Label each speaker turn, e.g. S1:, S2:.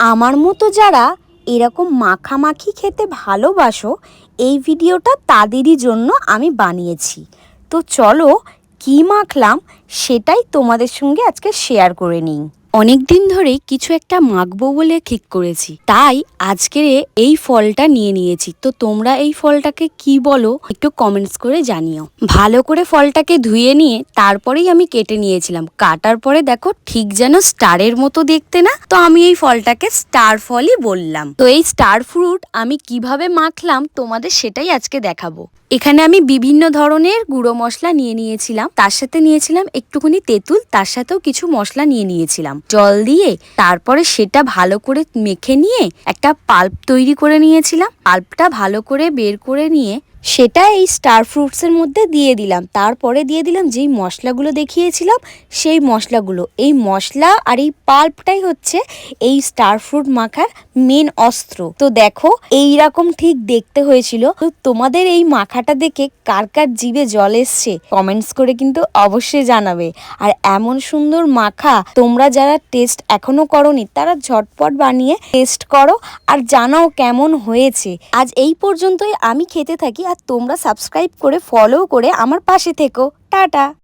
S1: আমার মতো যারা এরকম মাখামাখি খেতে ভালোবাসো, এই ভিডিওটা তাদেরই জন্য আমি বানিয়েছি। তো চলো কি মাখলাম সেটাই তোমাদের সঙ্গে আজকে শেয়ার করে নিই। অনেক দিন ধরেই কিছু একটা মাখবো বলে ঠিক করেছি। তাই আজকের এই ফলটা নিয়ে নিয়েছি। তো তোমরা এই ফলটাকে কি বলো একটু কমেন্টস করে জানিও। ভালো করে ফলটাকে ধুয়ে নিয়ে তারপরেই আমি কেটে নিয়েছিলাম। কাটার পরে দেখো ঠিক যেন স্টারের মতো দেখতে না? তো আমি এই ফলটাকে স্টার ফলই বললাম। তো এই স্টার ফ্রুট আমি কীভাবে মাখলাম তোমাদের সেটাই আজকে দেখাবো। এখানে আমি বিভিন্ন ধরনের গুঁড়ো মশলা নিয়ে নিয়েছিলাম। তার সাথে নিয়েছিলাম একটুখানি তেঁতুল, তার সাথেও কিছু মশলা নিয়ে নিয়েছিলাম। জল দিয়ে তারপরে সেটা ভালো করে মেখে নিয়ে একটা পাল্প তৈরি করে নিয়েছিলাম। পাল্পটা ভালো করে বের করে নিয়ে সেটা এই স্টার ফ্রুটসের মধ্যে দিয়ে দিলাম। তারপরে দিয়ে দিলাম যেই মশলাগুলো দেখিয়েছিলাম, সেই মশলাগুলো। এই মশলা আর এই পাল্পটাই হচ্ছে এই স্টার ফ্রুট মাখার মেন অস্ত্র। তো দেখো এই রকম ঠিক দেখতে হয়েছিল। তো তোমাদের এই মাখাটা দেখে কার কার জিভে জল এসছে, কমেন্টস করে কিন্তু অবশ্যই জানাবে। আর এমন সুন্দর মাখা তোমরা যারা টেস্ট এখনও করনি। তারা ঝটপট বানিয়ে টেস্ট করো আর জানাও কেমন হয়েছে। আজ এই পর্যন্তই আমি খেতে থাকি আর তোমরা সাবস্ক্রাইব করে ফলো করে আমার পাশে থেকো। টাটা!